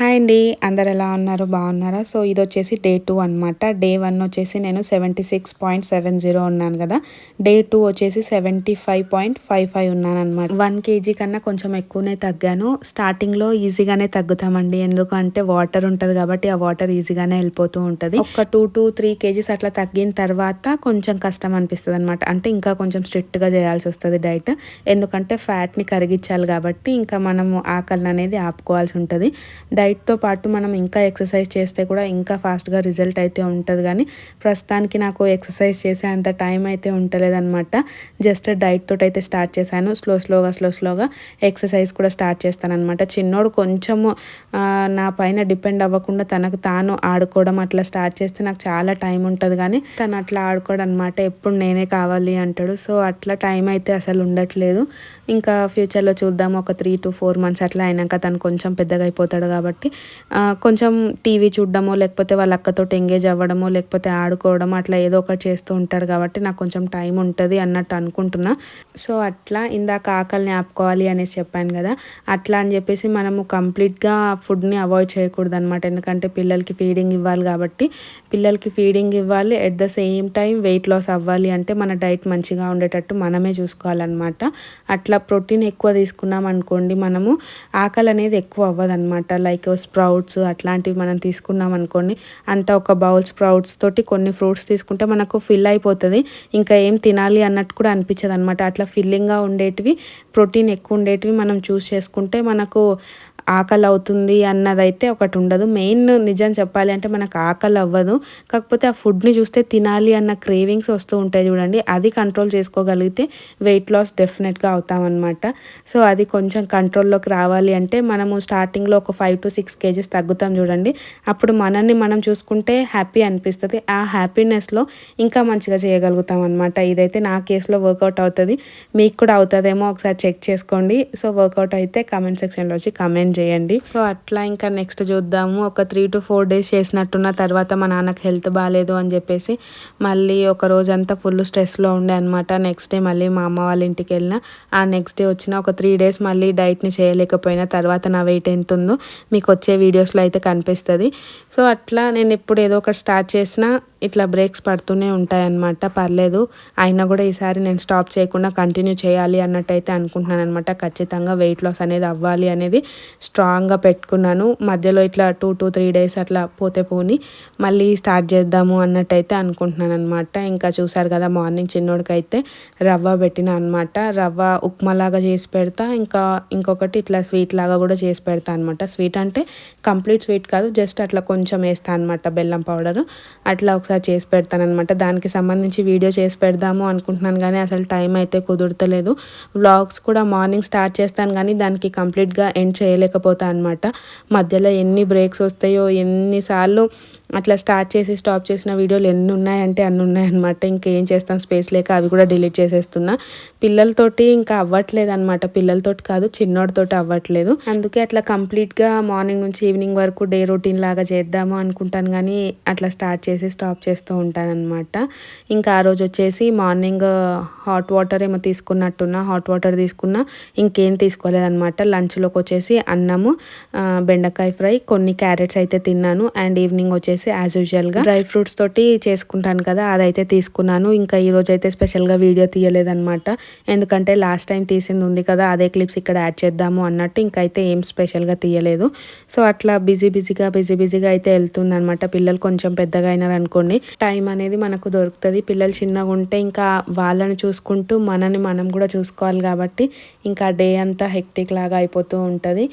Hi అండి. అందరు ఎలా ఉన్నారు? బాగున్నారా? సో ఇది వచ్చేసి డే టూ అనమాట డే వన్ వచ్చేసి నేను seventy six point seven zero ఉన్నాను కదా. డే టూ వచ్చేసి seventy five point five five ఉన్నాను అనమాట వన్ కేజీ కన్నా కొంచెం ఎక్కువనే తగ్గాను. స్టార్టింగ్లో ఈజీగానే తగ్గుతామండి. ఎందుకంటే వాటర్ ఉంటుంది కాబట్టి ఆ వాటర్ ఈజీగానే వెళ్ళిపోతూ ఉంటుంది. ఒక టూ టూ త్రీ కేజీస్ అట్లా తగ్గిన తర్వాత కొంచెం కష్టం అనిపిస్తుంది అనమాట అంటే ఇంకా కొంచెం స్ట్రిక్ట్గా చేయాల్సి వస్తుంది డైట్. ఎందుకంటే ఫ్యాట్ని కరిగించాలి కాబట్టి ఇంకా మనము ఆకలిని అనేది ఆపుకోవాల్సి ఉంటుంది. డైట్ డైట్తో పాటు మనం ఇంకా ఎక్సర్సైజ్ చేస్తే కూడా ఇంకా ఫాస్ట్గా రిజల్ట్ అయితే ఉంటుంది. కానీ ప్రస్తుతానికి నాకు ఎక్సర్సైజ్ చేసే అంత టైం అయితే ఉండలేదన్నమాట జస్ట్ డైట్ అయితే స్టార్ట్ చేశాను. స్లో స్లోగా స్లో స్లోగా ఎక్సర్సైజ్ కూడా స్టార్ట్ చేస్తానమాట చిన్నోడు కొంచెము నా పైన డిపెండ్ అవ్వకుండా తనకు తాను ఆడుకోవడం అట్లా స్టార్ట్ చేస్తే నాకు చాలా టైం ఉంటుంది. కానీ తను అట్లా ఆడుకోవడం అనమాట ఎప్పుడు నేనే కావాలి అంటాడు. సో అట్లా టైం అయితే అసలు ఉండట్లేదు. ఇంకా ఫ్యూచర్లో చూద్దాం. ఒక త్రీ టు ఫోర్ మంత్స్ అట్లా అయినాక తను కొంచెం పెద్దగా అయిపోతాడు కాబట్టి కాబట్టి కొంచెం టీవీ చూడడమో లేకపోతే వాళ్ళ అక్కతో ఎంగేజ్ అవ్వడమో లేకపోతే ఆడుకోవడం అట్లా ఏదో ఒకటి చేస్తూ ఉంటాడు కాబట్టి నాకు కొంచెం టైం ఉంటుంది అన్నట్టు అనుకుంటున్నా. సో అట్లా ఇందాక ఆకలిని ఆపుకోవాలి అనేసి చెప్పాను కదా అట్లా అని చెప్పేసి మనము కంప్లీట్గా ఫుడ్ని అవాయిడ్ చేయకూడదు అనమాట ఎందుకంటే పిల్లలకి ఫీడింగ్ ఇవ్వాలి కాబట్టి పిల్లలకి ఫీడింగ్ ఇవ్వాలి at the same time weight loss అవ్వాలి అంటే మన డైట్ మంచిగా ఉండేటట్టు మనమే చూసుకోవాలన్నమాట. అట్లా ప్రోటీన్ ఎక్కువ తీసుకున్నాం అనుకోండి మనము ఆకలి అనేది ఎక్కువ అవ్వదు అనమాట లైక్ లైక్ స్ప్రౌట్స్ అట్లాంటివి మనం తీసుకున్నాం అనుకోండి అంతా ఒక బౌల్ స్ప్రౌట్స్ తోటి కొన్ని ఫ్రూట్స్ తీసుకుంటే మనకు ఫిల్ అయిపోతుంది. ఇంకా ఏం తినాలి అన్నట్టు కూడా అనిపించదు అనమాట అట్లా ఫిల్లింగ్గా ఉండేటివి ప్రోటీన్ ఎక్కువ ఉండేటివి మనం చూస్ చేసుకుంటే మనకు ఆకలి అవుతుంది అన్నదైతే ఒకటి ఉండదు మెయిన్ నిజం చెప్పాలి అంటే మనకు ఆకలి అవ్వదు కాకపోతే ఆ ఫుడ్ని చూస్తే తినాలి అన్న క్రేవింగ్స్ వస్తూ ఉంటాయి చూడండి. అది కంట్రోల్ చేసుకోగలిగితే వెయిట్ లాస్ డెఫినెట్గా అవుతామన్నమాట. సో అది కొంచెం కంట్రోల్లోకి రావాలి అంటే మనము స్టార్టింగ్లో ఒక ఫైవ్ టు సిక్స్ కేజీస్ తగ్గుతాం చూడండి. అప్పుడు మనల్ని మనం చూసుకుంటే హ్యాపీ అనిపిస్తుంది. ఆ హ్యాపీనెస్లో ఇంకా మంచిగా చేయగలుగుతాం అనమాట ఇదైతే నా కేసులో వర్కౌట్ అవుతుంది. మీకు కూడా అవుతుందేమో ఒకసారి చెక్ చేసుకోండి. సో వర్కౌట్ అయితే కమెంట్ సెక్షన్లో వచ్చి కమెంట్ చేయండి. సో అట్లా ఇంకా నెక్స్ట్ చూద్దాము. ఒక త్రీ టు ఫోర్ డేస్ చేసినట్టున్న తర్వాత మా నాన్నకి హెల్త్ బాగాలేదు అని చెప్పేసి మళ్ళీ ఒక రోజంతా ఫుల్ స్ట్రెస్లో ఉండే అనమాట నెక్స్ట్ డే మళ్ళీ మా అమ్మ వాళ్ళ ఇంటికి వెళ్ళిన. ఆ నెక్స్ట్ డే వచ్చిన ఒక త్రీ డేస్ మళ్ళీ డైట్ని చేయలేకపోయినా. తర్వాత నా వెయిట్ ఎంత ఉందో మీకు వచ్చే వీడియోస్లో అయితే కనిపిస్తుంది. సో అట్లా నేను ఎప్పుడు ఏదో ఒకటి స్టార్ట్ చేసినా. ఇట్లా బ్రేక్స్ పడుతూనే ఉంటాయన్నమాట. పర్లేదు అయినా కూడా ఈసారి నేను స్టాప్ చేయకుండా కంటిన్యూ చేయాలి అన్నట్టయితే అనుకుంటున్నాను అనమాట ఖచ్చితంగా వెయిట్ లాస్ అనేది అవ్వాలి అనేది స్ట్రాంగ్గా పెట్టుకున్నాను. మధ్యలో ఇట్లా టూ టూ త్రీ డేస్ అట్లా పోతే పోని మళ్ళీ స్టార్ట్ చేద్దాము అన్నట్టయితే అనుకుంటున్నాను అనమాట ఇంకా చూసారు కదా మార్నింగ్ చిన్నోడికి అయితే రవ్వ పెట్టిన అనమాట రవ్వ ఉప్మాలాగా చేసి పెడతా ఇంకా ఇంకొకటి ఇట్లా స్వీట్ లాగా కూడా చేసి పెడతా అనమాట స్వీట్ అంటే కంప్లీట్ స్వీట్ కాదు జస్ట్ అట్లా కొంచెం వేస్తా అనమాట బెల్లం పౌడర్. అట్లా ఒకసారి చేసి పెడతానమాట దానికి సంబంధించి వీడియో చేసి పెడదాము అనుకుంటున్నాను కానీ అసలు టైం అయితే కుదురతలేదు. వ్లాగ్స్ కూడా మార్నింగ్ స్టార్ట్ చేస్తాను కానీ దానికి కంప్లీట్గా ఎండ్ చేయలేకపోతా అనమాట మధ్యలో ఎన్ని బ్రేక్స్ వస్తాయో ఎన్నిసార్లు అట్లా స్టార్ట్ చేసి స్టాప్ చేసిన వీడియోలు ఎన్ని ఉన్నాయంటే అన్ని ఉన్నాయన్నమాట ఇంకేం చేస్తాం స్పేస్ లేక అవి కూడా డిలీట్ చేసేస్తున్నా. పిల్లలతోటి ఇంకా అవ్వట్లేదు అనమాట పిల్లలతోటి కాదు చిన్నోడితోటి అవ్వట్లేదు. అందుకే అట్లా కంప్లీట్గా మార్నింగ్ నుంచి ఈవినింగ్ వరకు డే రొటీన్ లాగా చేద్దాము అనుకుంటాను. కానీ అట్లా స్టార్ట్ చేసి స్టాప్ చేస్తూ ఉంటానన్నమాట. ఇంకా ఆ రోజు వచ్చేసి మార్నింగ్ హాట్ వాటర్ ఏమో తీసుకున్నట్టున్నా. హాట్ వాటర్ తీసుకున్నా ఇంకేం తీసుకోలేదన్నమాట. లంచ్లోకి వచ్చేసి అన్నము బెండకాయ ఫ్రై కొన్ని క్యారెట్స్ అయితే తిన్నాను. అండ్ ఈవినింగ్ వచ్చేసి వచ్చేసి యాజ్ యూజువల్గా డ్రై ఫ్రూట్స్ తోటి చేసుకుంటాను కదా అదైతే తీసుకున్నాను. ఇంకా ఈరోజు అయితే స్పెషల్గా వీడియో తీయలేదన్నమాట. ఎందుకంటే లాస్ట్ టైం తీసింది ఉంది కదా అదే క్లిప్స్ ఇక్కడ యాడ్ చేద్దాము అన్నట్టు ఇంకైతే ఏం స్పెషల్గా తీయలేదు. సో అట్లా బిజీ బిజీగా బిజీ బిజీగా అయితే వెళ్తుంది అనమాట పిల్లలు కొంచెం పెద్దగా అయినారు అనుకోండి. టైం అనేది మనకు దొరుకుతుంది. పిల్లలు చిన్నగా ఉంటే ఇంకా వాళ్ళని చూసుకుంటూ మనని మనం కూడా చూసుకోవాలి కాబట్టి ఇంకా డే అంతా హెక్టిక్ లాగా అయిపోతూ ఉంటుంది.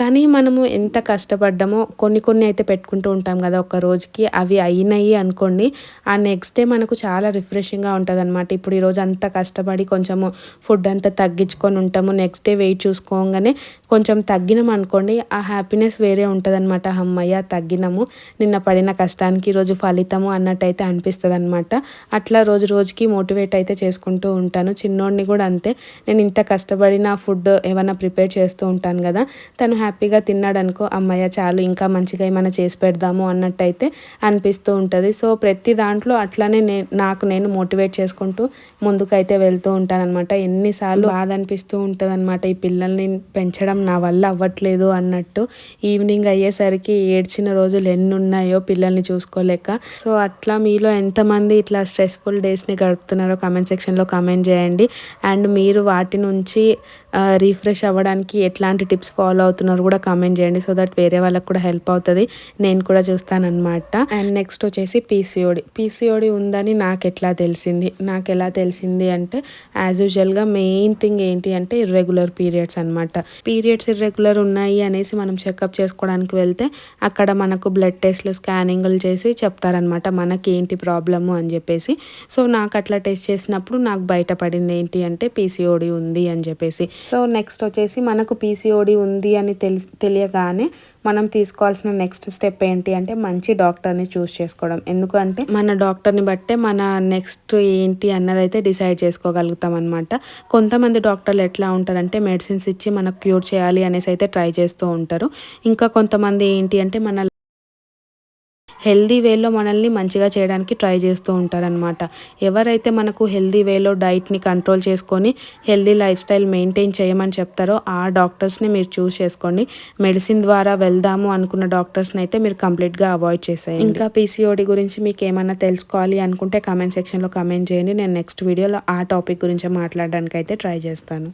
కానీ మనము ఎంత కష్టపడ్డామో కొన్ని కొన్ని అయితే పెట్టుకుంటూ ఉంటాం కదా ఒక రోజుకి అవి అయినాయి అనుకోండి ఆ నెక్స్ట్ డే మనకు చాలా రిఫ్రెషింగ్గా ఉంటుంది అనమాట ఇప్పుడు ఈరోజు అంతా కష్టపడి కొంచెము ఫుడ్ అంతా తగ్గించుకొని ఉంటాము నెక్స్ట్ డే వెయిట్ చూసుకోగానే కొంచెం తగ్గినాం అనుకోండి ఆ హ్యాపీనెస్ వేరే ఉంటుంది అనమాట అమ్మయ్య తగ్గినాము నిన్న పడిన కష్టానికి ఈరోజు ఫలితము అన్నట్టయితే అనిపిస్తుంది అనమాట అట్లా రోజు రోజుకి మోటివేట్ అయితే చేసుకుంటూ ఉంటాను. చిన్నోడిని కూడా అంతే. నేను ఇంత కష్టపడి నా ఫుడ్ ఏమైనా ప్రిపేర్ చేస్తూ ఉంటాను కదా తను హ్యాపీగా తిన్నాడు అనుకో అమ్మయ్య చాలు ఇంకా మంచిగా ఏమైనా చేసి పెడదాము అన్నట్టయితే అయితే అనిపిస్తూ ఉంటుంది. సో ప్రతి దాంట్లో అట్లానే నే నాకు నేను మోటివేట్ చేసుకుంటూ ముందుకైతే వెళ్తూ ఉంటానన్నమాట. ఎన్నిసార్లు బాధ అనిపిస్తూ ఉంటుంది అనమాట ఈ పిల్లల్ని పెంచడం నా వల్ల అవ్వట్లేదు అన్నట్టు. ఈవినింగ్ అయ్యేసరికి ఏడ్చిన రోజులు ఎన్ని ఉన్నాయో పిల్లల్ని చూసుకోలేక. సో అట్లా మీలో ఎంతమంది ఇట్లా స్ట్రెస్ఫుల్ డేస్ని గడుపుతున్నారో కమెంట్ సెక్షన్లో కమెంట్ చేయండి. అండ్ మీరు వాటి నుంచి రీఫ్రెష్ అవ్వడానికి ఎట్లాంటి టిప్స్ ఫాలో అవుతున్నారు కూడా కామెంట్ చేయండి. సో దట్ వేరే వాళ్ళకి కూడా హెల్ప్ అవుతుంది. నేను కూడా చూస్తానమాట అండ్ నెక్స్ట్ వచ్చేసి పీసీఓడి పీసీఓడి ఉందని నాకు ఎట్లా తెలిసింది? నాకు ఎలా తెలిసింది అంటే యాజ్ యూజువల్గా మెయిన్ థింగ్ ఏంటి అంటే ఇర్రెగ్యులర్ పీరియడ్స్ అనమాట పీరియడ్స్ ఇర్రెగ్యులర్ ఉన్నాయి అనేసి మనం చెకప్ చేసుకోవడానికి వెళ్తే అక్కడ మనకు బ్లడ్ టెస్ట్లు స్కానింగ్లు చేసి చెప్తారనమాట మనకి ఏంటి ప్రాబ్లము అని చెప్పేసి. సో నాకు అట్లా టెస్ట్ చేసినప్పుడు నాకు బయటపడింది ఏంటి అంటే పీసీఓడి ఉంది అని చెప్పేసి. సో నెక్స్ట్ వచ్చేసి మనకు పీసీఓడి ఉంది అని తెలి తెలియగానే మనం తీసుకోవాల్సిన నెక్స్ట్ స్టెప్ ఏంటి అంటే మంచి డాక్టర్ని చూస్ చేసుకోవడం. ఎందుకంటే మన డాక్టర్ని బట్టే మన నెక్స్ట్ ఏంటి అన్నది అయితే డిసైడ్ చేసుకోగలుగుతాం అనమాట కొంతమంది డాక్టర్లు ఎట్లా ఉంటారంటే మెడిసిన్స్ ఇచ్చి మనకు క్యూర్ చేయాలి అనేసి అయితే ట్రై చేస్తూ ఉంటారు. ఇంకా కొంతమంది ఏంటి అంటే మన హెల్దీ వేలో మనల్ని మంచిగా చేయడానికి ట్రై చేస్తూ ఉంటారనమాట ఎవరైతే మనకు హెల్దీ వేలో డైట్ని కంట్రోల్ చేసుకొని హెల్దీ లైఫ్ స్టైల్ మెయింటైన్ చేయమని చెప్తారో ఆ డాక్టర్స్ని మీరు చూస్ చేసుకోండి. మెడిసిన్ ద్వారా వెళ్దాము అనుకున్న డాక్టర్స్ని అయితే మీరు కంప్లీట్గా అవాయిడ్ చేసేయండి. ఇంకా పీసీఓడి గురించి మీకు ఏమైనా తెలుసుకోవాలి అనుకుంటే కమెంట్ సెక్షన్లో కమెంట్ చేయండి. నేను నెక్స్ట్ వీడియోలో ఆ టాపిక్ గురించి మాట్లాడడానికి అయితే ట్రై చేస్తాను.